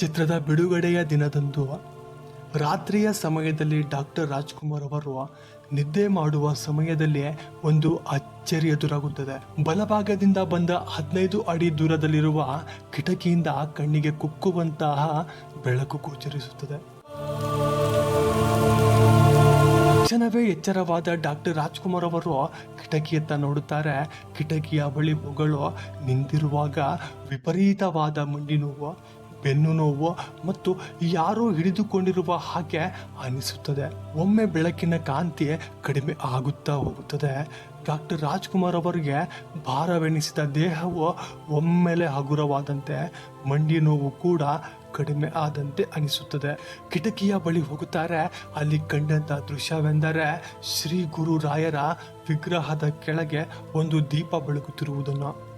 ಚಿತ್ರದ ಬಿಡುಗಡೆಯ ದಿನದಂದು ರಾತ್ರಿಯ ಸಮಯದಲ್ಲಿ ಡಾಕ್ಟರ್ ರಾಜ್ಕುಮಾರ್ ಅವರು ನಿದ್ದೆ ಮಾಡುವ ಸಮಯದಲ್ಲಿ ಒಂದು ಅಚ್ಚರಿ ಎದುರಾಗುತ್ತದೆ. ಬಲಭಾಗದಿಂದ ಬಂದ ಹದಿನೈದು ಅಡಿ ದೂರದಲ್ಲಿರುವ ಕಿಟಕಿಯಿಂದ ಕಣ್ಣಿಗೆ ಕುಕ್ಕುವಂತಹ ಬೆಳಕು ಗೋಚರಿಸುತ್ತದೆ. ತಕ್ಷಣವೇ ಎಚ್ಚರವಾದ ಡಾಕ್ಟರ್ ರಾಜ್ಕುಮಾರ್ ಅವರು ಕಿಟಕಿಯತ್ತ ನೋಡುತ್ತಾರೆ. ಕಿಟಕಿಯ ಬಳಿ ಮಗಳು ನಿಂತಿರುವಾಗ ವಿಪರೀತವಾದ ಮಂಡಿ ಬೆನ್ನು ನೋವು ಮತ್ತು ಯಾರೋ ಹಿಡಿದುಕೊಂಡಿರುವ ಹಾಗೆ ಅನಿಸುತ್ತದೆ. ಒಮ್ಮೆ ಬೆಳಕಿನ ಕಾಂತಿ ಕಡಿಮೆ ಆಗುತ್ತಾ ಹೋಗುತ್ತದೆ. ಡಾಕ್ಟರ್ ರಾಜ್ಕುಮಾರ್ ಅವರಿಗೆ ಭಾರವೆನಿಸಿದ ದೇಹವು ಒಮ್ಮೆಲೆ ಹಗುರವಾದಂತೆ, ಮಂಡಿ ನೋವು ಕೂಡ ಕಡಿಮೆ ಆದಂತೆ ಅನಿಸುತ್ತದೆ. ಕಿಟಕಿಯ ಬಳಿ ಹೋಗುತ್ತಾರೆ. ಅಲ್ಲಿ ಕಂಡಂತ ದೃಶ್ಯವೆಂದರೆ ಶ್ರೀ ಗುರು ರಾಯರ ವಿಗ್ರಹದ ಕೆಳಗೆ ಒಂದು ದೀಪ ಬೆಳಗುತ್ತಿರುವುದನ್ನು.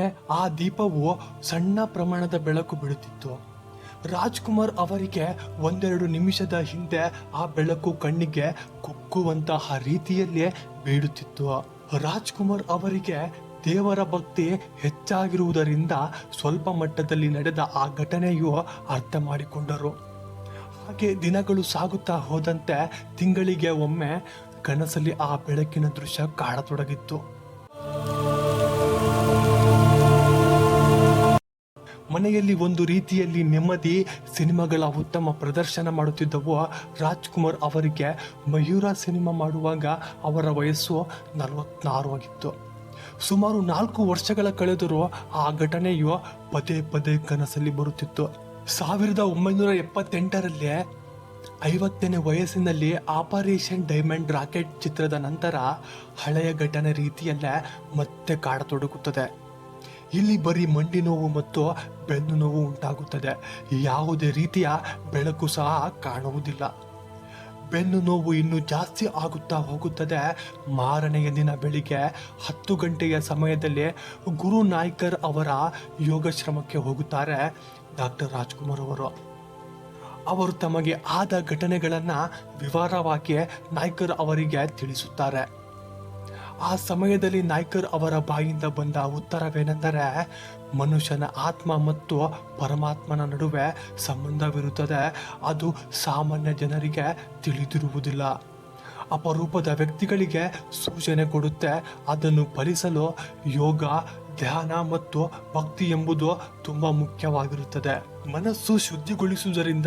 ಆದರೆ ಆ ದೀಪವು ಸಣ್ಣ ಪ್ರಮಾಣದ ಬೆಳಕು ಬಿಡುತ್ತಿತ್ತು ರಾಜ್ಕುಮಾರ್ ಅವರಿಗೆ ಒಂದೆರಡು ನಿಮಿಷದ ಹಿಂದೆ ಆ ಬೆಳಕು ಕಣ್ಣಿಗೆ ಕುಕ್ಕುವಂತಹ ರೀತಿಯಲ್ಲೇ ಬೀಳುತ್ತಿತ್ತು. ರಾಜ್ಕುಮಾರ್ ಅವರಿಗೆ ದೇವರ ಭಕ್ತಿ ಹೆಚ್ಚಾಗಿರುವುದರಿಂದ ಸ್ವಲ್ಪ ಮಟ್ಟದಲ್ಲಿ ನಡೆದ ಆ ಘಟನೆಯು ಅರ್ಥ ಮಾಡಿಕೊಂಡರು. ಹಾಗೆ ದಿನಗಳು ಸಾಗುತ್ತಾ ಹೋದಂತೆ ತಿಂಗಳಿಗೆ ಒಮ್ಮೆ ಕನಸಲ್ಲಿ ಆ ಬೆಳಕಿನ ದೃಶ್ಯ ಕಾಡತೊಡಗಿತ್ತು ಮನೆಯಲ್ಲಿ ಒಂದು ರೀತಿಯಲ್ಲಿ ನೆಮ್ಮದಿ, ಸಿನಿಮಾಗಳ ಉತ್ತಮ ಪ್ರದರ್ಶನ ಮಾಡುತ್ತಿದ್ದವು. ರಾಜ್ಕುಮಾರ್ ಅವರಿಗೆ ಮಯೂರ ಸಿನಿಮಾ ಮಾಡುವಾಗ ಅವರ ವಯಸ್ಸು ನಲವತ್ನಾರು ಆಗಿತ್ತು. ಸುಮಾರು ನಾಲ್ಕು ವರ್ಷಗಳ ಕಳೆದರೂ ಆ ಘಟನೆಯು ಪದೇ ಪದೇ ಕನಸಲ್ಲಿ ಬರುತ್ತಿತ್ತು. ಸಾವಿರದ ಒಂಬೈನೂರ ಎಪ್ಪತ್ತೆಂಟರಲ್ಲಿ ಐವತ್ತನೇ ವಯಸ್ಸಿನಲ್ಲಿ ಆಪರೇಷನ್ ಡೈಮಂಡ್ ರಾಕೆಟ್ ಚಿತ್ರದ ನಂತರ ಹಳೆಯ ಘಟನೆ ರೀತಿಯಲ್ಲೇ ಮತ್ತೆ ಕಾಡತೊಡಗುತ್ತದೆ. ಇಲ್ಲಿ ಬರೀ ಮಂಡಿ ನೋವು ಮತ್ತು ಬೆನ್ನು ನೋವು ಉಂಟಾಗುತ್ತದೆ. ಯಾವುದೇ ರೀತಿಯ ಬೆಳಕು ಸಹ ಕಾಣುವುದಿಲ್ಲ. ಬೆನ್ನು ನೋವು ಇನ್ನೂ ಜಾಸ್ತಿ ಆಗುತ್ತಾ ಹೋಗುತ್ತದೆ. ಮಾರನೆಯ ದಿನ ಬೆಳಿಗ್ಗೆ ಹತ್ತು ಗಂಟೆಯ ಸಮಯದಲ್ಲಿ ಗುರು ನಾಯ್ಕರ್ ಅವರ ಯೋಗಾಶ್ರಮಕ್ಕೆ ಹೋಗುತ್ತಾರೆ ಡಾಕ್ಟರ್ ರಾಜ್ಕುಮಾರ್ ಅವರು. ಅವರು ತಮಗೆ ಆದ ಘಟನೆಗಳನ್ನು ವಿವರವಾಗಿ ನಾಯ್ಕರ್ ಅವರಿಗೆ ತಿಳಿಸುತ್ತಾರೆ. ಆ ಸಮಯದಲ್ಲಿ ನಾಯ್ಕರ್ ಅವರ ಬಾಯಿಂದ ಬಂದ ಉತ್ತರವೇನೆಂದರೆ ಮನುಷ್ಯನ ಆತ್ಮ ಮತ್ತು ಪರಮಾತ್ಮನ ನಡುವೆ ಸಂಬಂಧವಿರುತ್ತದೆ. ಅದು ಸಾಮಾನ್ಯ ಜನರಿಗೆ ತಿಳಿದಿರುವುದಿಲ್ಲ. ಅಪರೂಪದ ವ್ಯಕ್ತಿಗಳಿಗೆ ಸೂಚನೆ ಕೊಡುತ್ತೆ. ಅದನ್ನು ಫಲಿಸಲು ಯೋಗ ಧ್ಯಾನ ಮತ್ತು ಭಕ್ತಿ ಎಂಬುದು ತುಂಬ ಮುಖ್ಯವಾಗಿರುತ್ತದೆ. ಮನಸ್ಸು ಶುದ್ಧಿಗೊಳಿಸುವುದರಿಂದ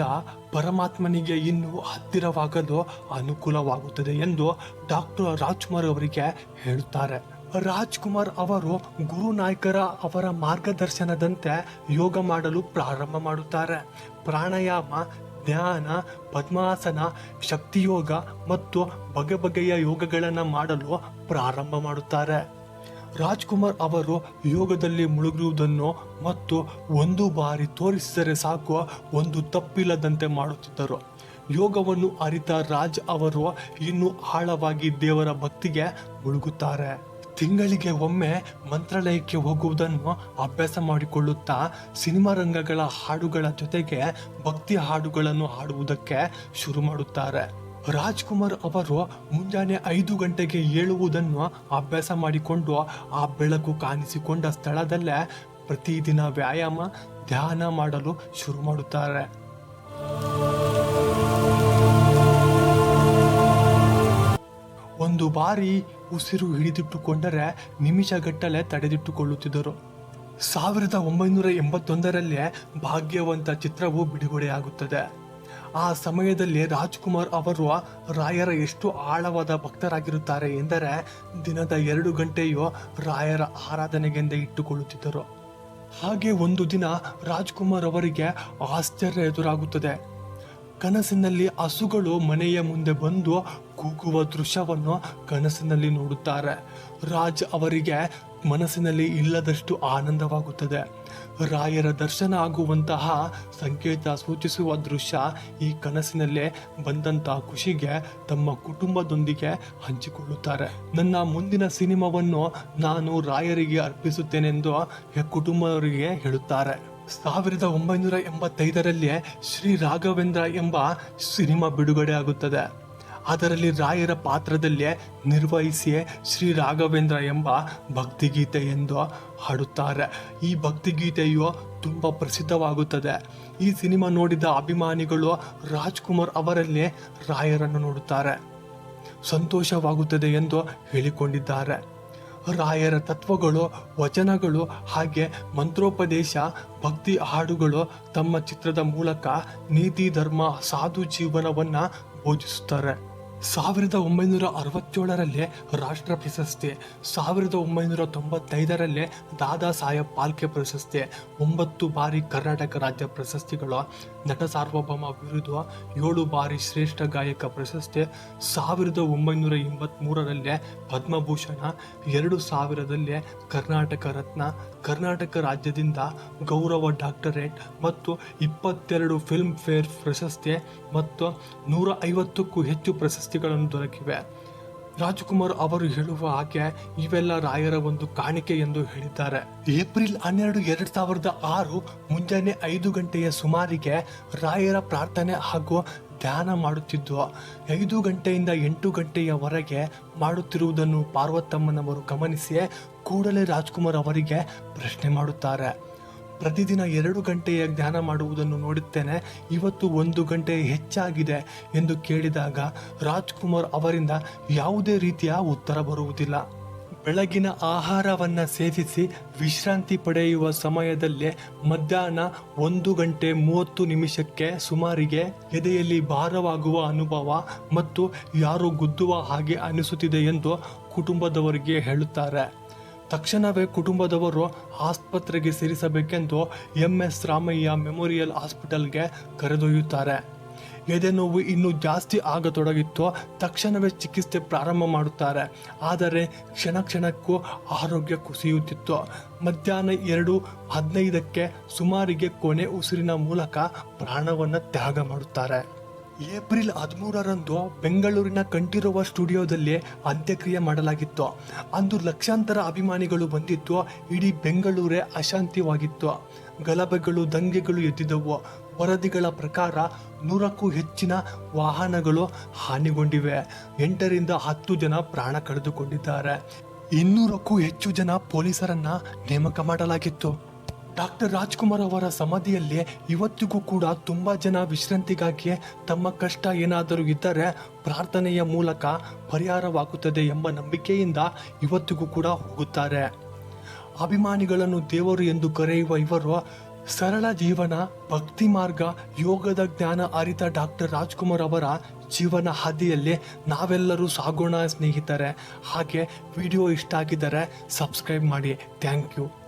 ಪರಮಾತ್ಮನಿಗೆ ಇನ್ನೂ ಹತ್ತಿರವಾಗಲು ಅನುಕೂಲವಾಗುತ್ತದೆ ಎಂದು ಡಾಕ್ಟರ್ ರಾಜ್ಕುಮಾರ್ ಅವರಿಗೆ ಹೇಳುತ್ತಾರೆ. ರಾಜ್ಕುಮಾರ್ ಅವರು ಗುರು ನಾಯ್ಕರ ಅವರ ಮಾರ್ಗದರ್ಶನದಂತೆ ಯೋಗ ಮಾಡಲು ಪ್ರಾರಂಭ ಮಾಡುತ್ತಾರೆ. ಪ್ರಾಣಾಯಾಮ, ಧ್ಯಾನ, ಪದ್ಮಾಸನ, ಶಕ್ತಿಯೋಗ ಮತ್ತು ಬಗೆ ಬಗೆಯ ಯೋಗಗಳನ್ನು ಮಾಡಲು ಪ್ರಾರಂಭ ಮಾಡುತ್ತಾರೆ. ರಾಜ್ಕುಮಾರ್ ಅವರು ಯೋಗದಲ್ಲಿ ಮುಳುಗಿರುವುದನ್ನು ಮತ್ತು ಒಂದು ಬಾರಿ ತೋರಿಸಿದರೆ ಸಾಕು, ಒಂದು ತಪ್ಪಿಲ್ಲದಂತೆ ಮಾಡುತ್ತಿದ್ದರು. ಯೋಗವನ್ನು ಅರಿತ ರಾಜ್ ಅವರು ಇನ್ನೂ ಆಳವಾಗಿ ದೇವರ ಭಕ್ತಿಗೆ ಮುಳುಗುತ್ತಾರೆ. ತಿಂಗಳಿಗೆ ಒಮ್ಮೆ ಮಂತ್ರಾಲಯಕ್ಕೆ ಹೋಗುವುದನ್ನು ಅಭ್ಯಾಸ ಮಾಡಿಕೊಳ್ಳುತ್ತಾ ಸಿನಿಮಾ ರಂಗಗಳ ಹಾಡುಗಳ ಜೊತೆಗೆ ಭಕ್ತಿ ಹಾಡುಗಳನ್ನು ಹಾಡುವುದಕ್ಕೆ ಶುರು ಮಾಡುತ್ತಾರೆ. ರಾಜ್ಕುಮಾರ್ ಅವರು ಮುಂಜಾನೆ ಐದು ಗಂಟೆಗೆ ಏಳುವುದನ್ನು ಅಭ್ಯಾಸ ಮಾಡಿಕೊಂಡು ಆ ಬೆಳಕು ಕಾಣಿಸಿಕೊಂಡ ಸ್ಥಳದಲ್ಲೇ ಪ್ರತಿದಿನ ವ್ಯಾಯಾಮ, ಧ್ಯಾನ ಮಾಡಲು ಶುರು ಮಾಡುತ್ತಾರೆ. ಒಂದು ಬಾರಿ ಉಸಿರು ಹಿಡಿದಿಟ್ಟುಕೊಂಡರೆ ನಿಮಿಷಗಟ್ಟಲೆ ತಡೆದಿಟ್ಟುಕೊಳ್ಳುತ್ತಿದ್ದರು. ಸಾವಿರದ ಒಂಬೈನೂರ ಎಂಬತ್ತೊಂದರಲ್ಲಿ ಭಾಗ್ಯವಂತ ಚಿತ್ರವು ಬಿಡುಗಡೆಯಾಗುತ್ತದೆ. ಆ ಸಮಯದಲ್ಲಿ ರಾಜ್ಕುಮಾರ್ ಅವರು ರಾಯರ ಎಷ್ಟು ಆಳವಾದ ಭಕ್ತರಾಗಿರುತ್ತಾರೆ ಎಂದರೆ ದಿನದ ಎರಡು ಗಂಟೆಯೂ ರಾಯರ ಆರಾಧನೆಗೆಂದೇ ಇಟ್ಟುಕೊಳ್ಳುತ್ತಿದ್ದರು. ಹಾಗೆ ಒಂದು ದಿನ ರಾಜ್ಕುಮಾರ್ ಅವರಿಗೆ ಆಶ್ಚರ್ಯ ಎದುರಾಗುತ್ತದೆ. ಕನಸಿನಲ್ಲಿ ಹಸುಗಳು ಮನೆಯ ಮುಂದೆ ಬಂದು ಕೂಗುವ ದೃಶ್ಯವನ್ನು ಕನಸಿನಲ್ಲಿ ನೋಡುತ್ತಾರೆ. ರಾಜ್ ಅವರಿಗೆ ಮನಸ್ಸಿನಲ್ಲಿ ಇಲ್ಲದಷ್ಟು ಆನಂದವಾಗುತ್ತದೆ. ರಾಯರ ದರ್ಶನ ಆಗುವಂತಹ ಸಂಕೇತ ಸೂಚಿಸುವ ದೃಶ್ಯ ಈ ಕನಸಿನಲ್ಲೇ ಬಂದಂತಹ ಖುಷಿಗೆ ತಮ್ಮ ಕುಟುಂಬದೊಂದಿಗೆ ಹಂಚಿಕೊಳ್ಳುತ್ತಾರೆ. ನನ್ನ ಮುಂದಿನ ಸಿನಿಮಾವನ್ನು ನಾನು ರಾಯರಿಗೆ ಅರ್ಪಿಸುತ್ತೇನೆಂದು ಕುಟುಂಬದವರಿಗೆ ಹೇಳುತ್ತಾರೆ. ಸಾವಿರದ ಒಂಬೈನೂರ ಎಂಬತ್ತೈದರಲ್ಲಿ ಶ್ರೀ ರಾಘವೇಂದ್ರ ಎಂಬ ಸಿನಿಮಾ ಬಿಡುಗಡೆ ಆಗುತ್ತದೆ. ಅದರಲ್ಲಿ ರಾಯರ ಪಾತ್ರದಲ್ಲೇ ನಿರ್ವಹಿಸಿಯೇ ಶ್ರೀ ರಾಘವೇಂದ್ರ ಎಂಬ ಭಕ್ತಿಗೀತೆ ಎಂದು ಹಾಡುತ್ತಾರೆ. ಈ ಭಕ್ತಿಗೀತೆಯು ತುಂಬ ಪ್ರಸಿದ್ಧವಾಗುತ್ತದೆ. ಈ ಸಿನಿಮಾ ನೋಡಿದ ಅಭಿಮಾನಿಗಳು ರಾಜ್ಕುಮಾರ್ ಅವರಲ್ಲೇ ರಾಯರನ್ನು ನೋಡುತ್ತಾರೆ. ಸಂತೋಷವಾಗುತ್ತದೆ ಎಂದು ಹೇಳಿಕೊಂಡಿದ್ದಾರೆ. ರಾಯರ ತತ್ವಗಳು, ವಚನಗಳು ಹಾಗೆ ಮಂತ್ರೋಪದೇಶ, ಭಕ್ತಿ ಹಾಡುಗಳು ತಮ್ಮ ಚಿತ್ರದ ಮೂಲಕ ನೀತಿ, ಧರ್ಮ, ಸಾಧು ಜೀವನವನ್ನು ಬೋಧಿಸುತ್ತಾರೆ. ಸಾವಿರದ ಒಂಬೈನೂರ ಅರವತ್ತೇಳರಲ್ಲಿ ರಾಷ್ಟ್ರ ಪ್ರಶಸ್ತಿ ಸಾವಿರದ ಒಂಬೈನೂರ ತೊಂಬತ್ತೈದರಲ್ಲಿ ದಾದಾ ಸಾಹೇಬ್ ಪಾಲ್ಕೆ ಪ್ರಶಸ್ತಿ, ಒಂಬತ್ತು ಬಾರಿ ಕರ್ನಾಟಕ ರಾಜ್ಯ ಪ್ರಶಸ್ತಿಗಳು, ನಟ ಸಾರ್ವಭೌಮ ವಿರುದ್ಧ ಏಳು ಬಾರಿ ಶ್ರೇಷ್ಠ ಗಾಯಕ ಪ್ರಶಸ್ತಿ, ಸಾವಿರದ ಒಂಬೈನೂರ ಎಂಬತ್ಮೂರರಲ್ಲೇ ಪದ್ಮಭೂಷಣ, ಎರಡು ಸಾವಿರದಲ್ಲೇ ಕರ್ನಾಟಕ ರತ್ನ, ಕರ್ನಾಟಕ ರಾಜ್ಯದಿಂದ ಗೌರವ ಡಾಕ್ಟರೇಟ್ ಮತ್ತು ಇಪ್ಪತ್ತೆರಡು ಫಿಲ್ಮ್ ಫೇರ್ ಪ್ರಶಸ್ತಿ ಮತ್ತು ನೂರ ಐವತ್ತಕ್ಕೂ ಹೆಚ್ಚು ಪ್ರಶಸ್ತಿಗಳನ್ನು ದೊರಕಿವೆ. ರಾಜ್ಕುಮಾರ್ ಅವರು ಹೇಳುವ ಹಾಗೆ ಇವೆಲ್ಲ ರಾಯರ ಒಂದು ಕಾಣಿಕೆ ಎಂದು ಹೇಳಿದ್ದಾರೆ. ಏಪ್ರಿಲ್ ಹನ್ನೆರಡು, ಎರಡ್ ಸಾವಿರದ ಆರು ಮುಂಜಾನೆ ಐದು ಗಂಟೆಯ ಸುಮಾರಿಗೆ ರಾಯರ ಪ್ರಾರ್ಥನೆ ಹಾಗೂ ಧ್ಯಾನ ಮಾಡುತ್ತಿದ್ದು, ಐದು ಗಂಟೆಯಿಂದ ಎಂಟು ಗಂಟೆಯವರೆಗೆ ಮಾಡುತ್ತಿರುವುದನ್ನು ಪಾರ್ವತಮ್ಮನವರು ಗಮನಿಸಿ ಕೂಡಲೇ ರಾಜ್ಕುಮಾರ್ ಅವರಿಗೆ ಪ್ರಶ್ನೆ ಮಾಡುತ್ತಾರೆ. ಪ್ರತಿದಿನ ಎರಡು ಗಂಟೆಯ ಧ್ಯಾನ ಮಾಡುವುದನ್ನು ನೋಡುತ್ತೇನೆ. ಇವತ್ತು ಒಂದು ಗಂಟೆ ಹೆಚ್ಚಾಗಿದೆ ಎಂದು ಕೇಳಿದಾಗ ರಾಜ್ಕುಮಾರ್ ಅವರಿಂದ ಯಾವುದೇ ರೀತಿಯ ಉತ್ತರ ಬರುವುದಿಲ್ಲ. ಬೆಳಗಿನ ಆಹಾರವನ್ನ ಸೇವಿಸಿ ವಿಶ್ರಾಂತಿ ಪಡೆಯುವ ಸಮಯದಲ್ಲೇ ಮಧ್ಯಾಹ್ನ ಒಂದು ಗಂಟೆ ಮೂವತ್ತು ನಿಮಿಷಕ್ಕೆ ಸುಮಾರಿಗೆ ಎದೆಯಲ್ಲಿ ಭಾರವಾಗುವ ಅನುಭವ ಮತ್ತು ಯಾರು ಗುದ್ದುವ ಹಾಗೆ ಅನಿಸುತ್ತಿದೆ ಎಂದು ಕುಟುಂಬದವರಿಗೆ ಹೇಳುತ್ತಾರೆ. ತಕ್ಷಣವೇ ಕುಟುಂಬದವರು ಆಸ್ಪತ್ರೆಗೆ ಸೇರಿಸಬೇಕೆಂದು ಎಂ ಎಸ್ ರಾಮಯ್ಯ ಮೆಮೋರಿಯಲ್ ಹಾಸ್ಪಿಟಲ್ಗೆ ಕರೆದೊಯ್ಯುತ್ತಾರೆ. ಎದೆನೋವು ಇನ್ನೂ ಜಾಸ್ತಿ ಆಗತೊಡಗಿತ್ತು. ತಕ್ಷಣವೇ ಚಿಕಿತ್ಸೆ ಪ್ರಾರಂಭ ಮಾಡುತ್ತಾರೆ. ಆದರೆ ಕ್ಷಣ ಕ್ಷಣಕ್ಕೂ ಆರೋಗ್ಯ ಕುಸಿಯುತ್ತಿತ್ತು. ಮಧ್ಯಾಹ್ನ ಎರಡು ಹದಿನೈದಕ್ಕೆ ಸುಮಾರಿಗೆ ಕೊನೆ ಉಸಿರಿನ ಮೂಲಕ ಪ್ರಾಣವನ್ನು ತ್ಯಾಗ ಮಾಡುತ್ತಾರೆ. ಏಪ್ರಿಲ್ ಹದಿಮೂರರಂದು ಬೆಂಗಳೂರಿನ ಕಂಠೀರವ ಸ್ಟುಡಿಯೋದಲ್ಲಿ ಅಂತ್ಯಕ್ರಿಯೆ ಮಾಡಲಾಗಿತ್ತು. ಅಂದು ಲಕ್ಷಾಂತರ ಅಭಿಮಾನಿಗಳು ಬಂದಿದ್ದು, ಇಡೀ ಬೆಂಗಳೂರೇ ಅಶಾಂತಿವಾಗಿತ್ತು. ಗಲಭೆಗಳು, ದಂಗೆಗಳು ಎದ್ದಿದ್ದವು. ವರದಿಗಳ ಪ್ರಕಾರ ನೂರಕ್ಕೂ ಹೆಚ್ಚಿನ ವಾಹನಗಳು ಹಾನಿಗೊಂಡಿವೆ. ಎಂಟರಿಂದ ಹತ್ತು ಜನ ಪ್ರಾಣ ಕಳೆದುಕೊಂಡಿದ್ದಾರೆ. ಇನ್ನೂರಕ್ಕೂ ಹೆಚ್ಚು ಜನ ಪೊಲೀಸರನ್ನ ನೇಮಕ ಮಾಡಲಾಗಿತ್ತು. ಡಾಕ್ಟರ್ ರಾಜ್ಕುಮಾರ್ ಅವರ ಸಮಾಧಿಯಲ್ಲಿ ಇವತ್ತಿಗೂ ಕೂಡ ತುಂಬಾ ಜನ ವಿಶ್ರಾಂತಿಗಾಗಿ ತಮ್ಮ ಕಷ್ಟ ಏನಾದರೂ ಇದ್ದರೆ ಪ್ರಾರ್ಥನೆಯ ಮೂಲಕ ಪರಿಹಾರವಾಗುತ್ತದೆ ಎಂಬ ನಂಬಿಕೆಯಿಂದ ಇವತ್ತಿಗೂ ಕೂಡ ಹೋಗುತ್ತಾರೆ. ಅಭಿಮಾನಿಗಳನ್ನು ದೇವರು ಎಂದು ಕರೆಯುವ ಇವರು ಸರಳ ಜೀವನ, ಭಕ್ತಿ ಮಾರ್ಗ, ಯೋಗದ ಜ್ಞಾನ ಅರಿತ ಡಾಕ್ಟರ್ ರಾಜ್ಕುಮಾರ್ ಅವರ ಜೀವನ ಹಾದಿಯಲ್ಲಿ ನಾವೆಲ್ಲರೂ ಸಾಗೋಣ ಸ್ನೇಹಿತರೆ. ಹಾಗೆ ವಿಡಿಯೋ ಇಷ್ಟ ಆಗಿದ್ದರೆ ಸಬ್ಸ್ಕ್ರೈಬ್ ಮಾಡಿ. Thank you.